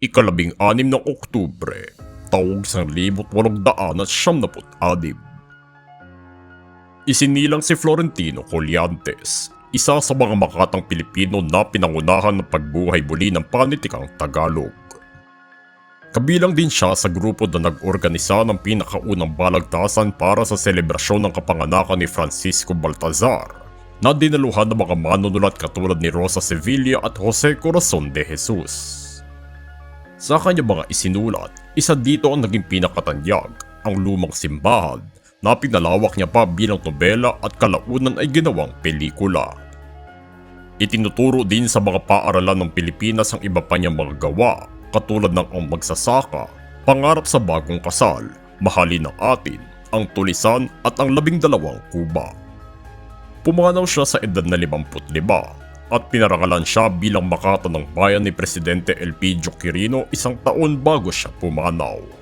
ikalabing anim ng Oktubre, taong 1876. Isinilang si Florentino Colliantes, isa sa mga makatang Pilipino na pinangunahan ng pagbuhay muli ng panitikang Tagalog. Kabilang din siya sa grupo na nag-organisa ng pinakaunang balagtasan para sa selebrasyon ng kapanganakan ni Francisco Baltazar na dinaluhan ng mga manunulat katulad ni Rosa Sevilla at Jose Corazon de Jesus. Sa kanyang mga isinulat, isa dito ang naging pinakatanyag, ang lumang simbahan, na pinalawak niya pa bilang nobela at kalaunan ay ginawang pelikula. Itinuturo din sa mga paaralan ng Pilipinas ang iba pa niyang mga gawa, katulad ng ang magsasaka, pangarap sa bagong kasal, mahalin ng atin, ang tulisan at ang labing dalawang kuba. Pumanaw siya sa edad na 55 at pinarangalan siya bilang makata ng bayan ni Presidente Elpidio Quirino isang taon bago siya pumanaw.